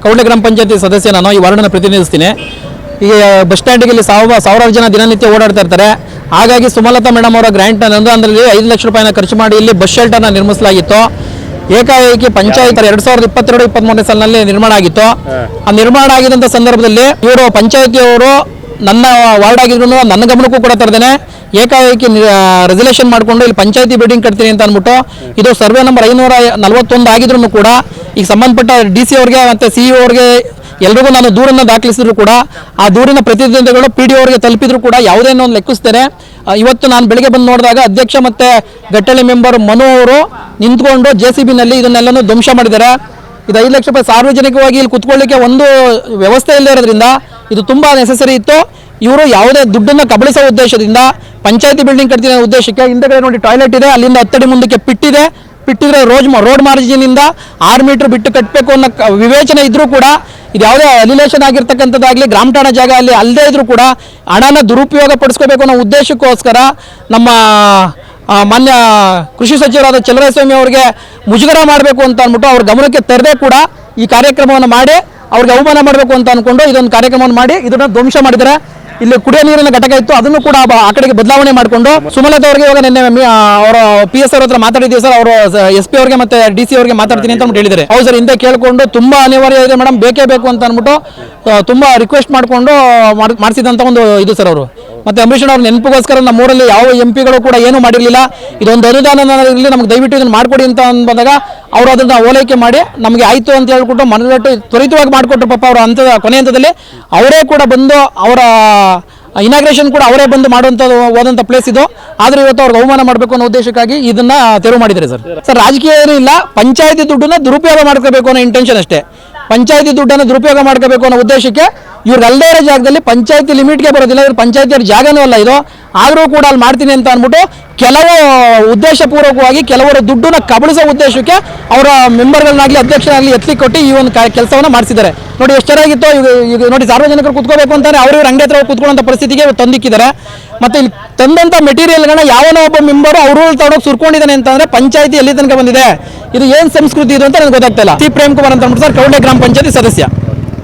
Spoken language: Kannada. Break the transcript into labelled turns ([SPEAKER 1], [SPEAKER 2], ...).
[SPEAKER 1] ಕೌಡ್ಲೆ ಗ್ರಾಮ ಪಂಚಾಯತಿ ಸದಸ್ಯ ನಾನು ಈ ವಾರ್ಡನ್ನು ಪ್ರತಿನಿಧಿಸ್ತೀನಿ. ಈಗ ಬಸ್ ಸ್ಟ್ಯಾಂಡಿಗೆ ಇಲ್ಲಿ ಸಾವಿರ ಸಾವಿರಾರು ಜನ ದಿನನಿತ್ಯ ಓಡಾಡ್ತಾ ಇರ್ತಾರೆ. ಹಾಗಾಗಿ ಸುಮಲತಾ ಮೇಡಮ್ ಅವರ ಗ್ರ್ಯಾಂಟ್ ಅನುದಾನದಲ್ಲಿ ಐದು ಲಕ್ಷ ರೂಪಾಯಿನ ಖರ್ಚು ಮಾಡಿ ಇಲ್ಲಿ ಬಸ್ ಶೆಲ್ಟರ್ನ ನಿರ್ಮಿಸಲಾಗಿತ್ತು. ಏಕಾಏಕಿ ಪಂಚಾಯತ್ ಎರಡ್ ಸಾವಿರದ ಇಪ್ಪತ್ತೆರಡು ಇಪ್ಪತ್ಮೂರನೇ ಸಾಲಿನಲ್ಲಿ ನಿರ್ಮಾಣ ಆಗಿತ್ತು. ಆ ನಿರ್ಮಾಣ ಆಗಿದಂಥ ಸಂದರ್ಭದಲ್ಲಿ ಇವರು ಪಂಚಾಯತಿಯವರು ನನ್ನ ವಾರ್ಡ್ ಆಗಿದ್ರು ನನ್ನ ಗಮನಕ್ಕೂ ಕೂಡ ತರದೇನೆ. ಏಕಾಏಕಿ ರೆಸಲ್ಯೂಷನ್ ಮಾಡಿಕೊಂಡು ಇಲ್ಲಿ ಪಂಚಾಯತಿ ಬಿಲ್ಡಿಂಗ್ ಕಟ್ತೀನಿ ಅಂತ ಅಂದ್ಬಿಟ್ಟು ಇದು ಸರ್ವೆ ನಂಬರ್ ಐನೂರ ನಲವತ್ತೊಂದು ಆಗಿದ್ರು ಕೂಡ ಈಗ ಸಂಬಂಧಪಟ್ಟ ಡಿ ಸಿ ಅವ್ರಿಗೆ ಮತ್ತು ಸಿ ಇ ಅವ್ರಿಗೆ ಎಲ್ರಿಗೂ ನಾನು ದೂರನ್ನು ದಾಖಲಿಸಿದ್ರು ಕೂಡ, ಆ ದೂರಿನ ಪ್ರತಿನಿಧಿಗಳು ಪಿ ಡಿ ಅವರಿಗೆ ತಲುಪಿದ್ರು ಕೂಡ ಯಾವುದೇ ಒಂದು ಲೆಕ್ಕಿಸ್ತೇನೆ. ಇವತ್ತು ನಾನು ಬೆಳಿಗ್ಗೆ ಬಂದು ನೋಡಿದಾಗ ಅಧ್ಯಕ್ಷ ಮತ್ತು ಗಟ್ಟಲೆ ಮೆಂಬರ್ ಮನು ಅವರು ನಿಂತ್ಕೊಂಡು ಜೆ ಸಿ ಬಿನಲ್ಲಿ ಇದನ್ನೆಲ್ಲನೂ ಧ್ವಂಸ ಮಾಡಿದ್ದಾರೆ. ಇದು ಐದು ಲಕ್ಷ ರೂಪಾಯಿ ಸಾರ್ವಜನಿಕವಾಗಿ ಇಲ್ಲಿ ಕುತ್ಕೊಳ್ಳಿಕ್ಕೆ ಒಂದು ವ್ಯವಸ್ಥೆ ಇಲ್ಲದೆ ಇರೋದ್ರಿಂದ ಇದು ತುಂಬ ನೆಸೆಸರಿ ಇತ್ತು. ಇವರು ಯಾವುದೇ ದುಡ್ಡನ್ನು ಕಬಳಿಸೋ ಉದ್ದೇಶದಿಂದ, ಪಂಚಾಯತಿ ಬಿಲ್ಡಿಂಗ್ ಕಟ್ತಿರೋ ಉದ್ದೇಶಕ್ಕೆ ಹಿಂದೆಗಡೆ ನೋಡಿ ಟಾಯ್ಲೆಟ್ ಇದೆ, ಅಲ್ಲಿಂದ ಹತ್ತಡಿ ಮುಂದಕ್ಕೆ ಪಿಟ್ಟಿದೆ ಪಿಟ್ಟಿದ್ರೆ ರೋಡ್ ರೋಡ್ ಮಾರ್ಜಿನಿಂದ ಆರು ಮೀಟರ್ ಬಿಟ್ಟು ಕಟ್ಟಬೇಕು ಅನ್ನೋ ವಿವೇಚನೆ ಇದ್ರೂ ಕೂಡ ಇದು ಯಾವುದೇ ಅಲಿಲೇಷನ್ ಆಗಿರ್ತಕ್ಕಂಥದ್ದಾಗಲಿ, ಗ್ರಾಮ ಠಾಣಾ ಜಾಗ ಅಲ್ಲಿ ಅಲ್ಲದೆ ಇದ್ರೂ ಕೂಡ ಹಣನ ದುರುಪಯೋಗ ಪಡಿಸ್ಕೋಬೇಕು ಅನ್ನೋ ಉದ್ದೇಶಕ್ಕೋಸ್ಕರ ನಮ್ಮ ಮಾನ್ಯ ಕೃಷಿ ಸಚಿವರಾದ ಚಲರಾಯಸ್ವಾಮಿ ಅವರಿಗೆ ಮುಜುಗರ ಮಾಡಬೇಕು ಅಂತ ಅಂದ್ಬಿಟ್ಟು ಅವ್ರ ಗಮನಕ್ಕೆ ತರದೆ ಕೂಡ ಈ ಕಾರ್ಯಕ್ರಮವನ್ನು ಮಾಡಿ ಅವ್ರಿಗೆ ಅವಮಾನ ಮಾಡಬೇಕು ಅಂತ ಅಂದ್ಕೊಂಡು ಇದೊಂದು ಕಾರ್ಯಕ್ರಮವನ್ನು ಮಾಡಿ ಇದನ್ನು ಧ್ವಂಸ ಮಾಡಿದ್ದಾರೆ. ಇಲ್ಲಿ ಕುಡಿಯೋ ನೀರಿನ ಘಟಕ ಇತ್ತು. ಅದನ್ನು ಕೂಡ ಆ ಕಡೆಗೆ ಬದಲಾವಣೆ ಮಾಡಿಕೊಂಡು ಸುಮಲತಾ ಅವರಿಗೆ ಇವಾಗ ನಿನ್ನೆ ಅವರು ಪಿ ಎಸ್ ಅವ್ರ ಹತ್ರ ಮಾತಾಡಿದ್ದೀವಿ ಸರ್. ಅವರು ಎಸ್ ಪಿ ಅವರಿಗೆ ಮತ್ತೆ ಡಿ ಸಿ ಅವರಿಗೆ ಮಾತಾಡ್ತೀನಿ ಅಂತ ಹೇಳಿದ್ದಾರೆ. ಹೌದು ಸರ್, ಹಿಂದೆ ಕೇಳಿಕೊಂಡು ತುಂಬಾ ಅನಿವಾರ್ಯ ಇದೆ ಮೇಡಮ್ ಬೇಕೇ ಬೇಕು ಅಂತ ಅಂದ್ಬಿಟ್ಟು ತುಂಬಾ ರಿಕ್ವೆಸ್ಟ್ ಮಾಡಿಕೊಂಡು ಮಾಡಿಸಿದಂತ ಒಂದು ಇದು ಸರ್ ಅವರು. ಮತ್ತೆ ಅಂಬರೀಷ್ ಅವ್ರ ನೆನಪಿಗೋಸ್ಕರ ನಮ್ಮ ಊರಲ್ಲಿ ಯಾವ ಎಂ ಪಿಗಳು ಕೂಡ ಏನು ಮಾಡಿರಲಿಲ್ಲ. ಇದೊಂದು ಅನುದಾನ ಇರಲಿ ನಮ್ಗೆ ದಯವಿಟ್ಟು ಇದನ್ನು ಮಾಡಿಕೊಡಿ ಅಂತ ಬಂದಾಗ ಅವರು ಅದನ್ನ ಓಲೈಕೆ ಮಾಡಿ ನಮಗೆ ಆಯ್ತು ಅಂತ ಹೇಳ್ಬಿಟ್ಟು ಮನದಟ್ಟು ತ್ವರಿತವಾಗಿ ಮಾಡಿಕೊಟ್ರು ಪಾಪ ಅವರ ಹಂತದ ಕೊನೆ ಹಂತದಲ್ಲಿ. ಅವರೇ ಕೂಡ ಬಂದು ಅವರ ಇನಾಗ್ರೇಷನ್ ಕೂಡ ಅವರೇ ಬಂದು ಮಾಡುವಂಥದ್ದು ಹೋದಂಥ ಪ್ಲೇಸ್ ಇದು. ಆದರೆ ಇವತ್ತು ಅವ್ರಿಗೆ ಅವಮಾನ ಮಾಡಬೇಕು ಅನ್ನೋ ಉದ್ದೇಶಕ್ಕಾಗಿ ಇದನ್ನ ತೆರವು ಮಾಡಿದ್ದಾರೆ ಸರ್. ಸರ್, ರಾಜಕೀಯ ಏನೂ ಇಲ್ಲ. ಪಂಚಾಯತಿ ದುಡ್ಡನ್ನ ದುರುಪಯೋಗ ಮಾಡ್ಕೋಬೇಕು ಅನ್ನೋ ಇಂಟೆನ್ಷನ್ ಅಷ್ಟೇ. ಪಂಚಾಯತಿ ದುಡ್ಡನ್ನು ದುರುಪಯೋಗ ಮಾಡ್ಕೋಬೇಕು ಅನ್ನೋ ಉದ್ದೇಶಕ್ಕೆ ಇವ್ರಿಗೆ ಅಲ್ಲದೇ ಇರೋ ಜಾಗದಲ್ಲಿ ಪಂಚಾಯತಿ ಲಿಮಿಟ್ಗೆ ಬರೋದಿಲ್ಲ, ಇವ್ರು ಪಂಚಾಯತಿಯವ್ರ ಜಾಗನೂ ಅಲ್ಲ ಇದು. ಆದರೂ ಕೂಡ ಅಲ್ಲಿ ಮಾಡ್ತೀನಿ ಅಂತ ಅಂದ್ಬಿಟ್ಟು ಕೆಲವು ಉದ್ದೇಶಪೂರ್ವಕವಾಗಿ ಕೆಲವರ ದುಡ್ಡನ್ನ ಕಬಳಿಸೋ ಉದ್ದೇಶಕ್ಕೆ ಅವರ ಮೆಂಬರ್ಗಳನ್ನಾಗಲಿ, ಅಧ್ಯಕ್ಷರಾಗಲಿ ಎತ್ತಿ ಕೊಟ್ಟು ಈ ಒಂದು ಕೆಲಸವನ್ನು ಮಾಡಿಸಿದ್ದಾರೆ. ನೋಡಿ ಎಷ್ಟು ಚೆನ್ನಾಗಿತ್ತು ಈಗ ನೋಡಿ ಸಾರ್ವಜನಿಕರು ಕುತ್ಕೋಬೇಕು ಅಂತಾರೆ ಅವರು ಇವ್ರ ಅಂಗಡಿ ಹತ್ರ ಕುತ್ಕೊಳ್ಳೋಂಥ ಪರಿಸ್ಥಿತಿಗೆ ತಂದಿಕ್ಕಿದ್ದಾರೆ. ಮತ್ತೆ ಇಲ್ಲಿ ತಂದಂಥ ಮೆಟೀರಿಯಲ್ಗಳನ್ನ ಯಾವನೋ ಒಬ್ಬ ಮೆಂಬರು ಅವರು ತಗೊಂಡೋಗಿ ಸುರ್ಕೊಂಡಿದ್ದಾನೆ ಅಂತಂದರೆ ಪಂಚಾಯತಿ ಎಲ್ಲಿ ತನಕ ಬಂದಿದೆ? ಇದು ಏನು ಸಂಸ್ಕೃತಿ ಇದು ಅಂತ ನನಗೆ ಗೊತ್ತಾಗ್ತಿಲ್ಲ ಸಿ ಪ್ರೇಮ್ ಕುಮಾರ್ ಅಂತ ಅಂದ್ಬಿಟ್ಟು ಸರ್, ಕೌಂಡೆ ಗ್ರಾಮ ಪಂಚಾಯತಿ ಸದಸ್ಯ.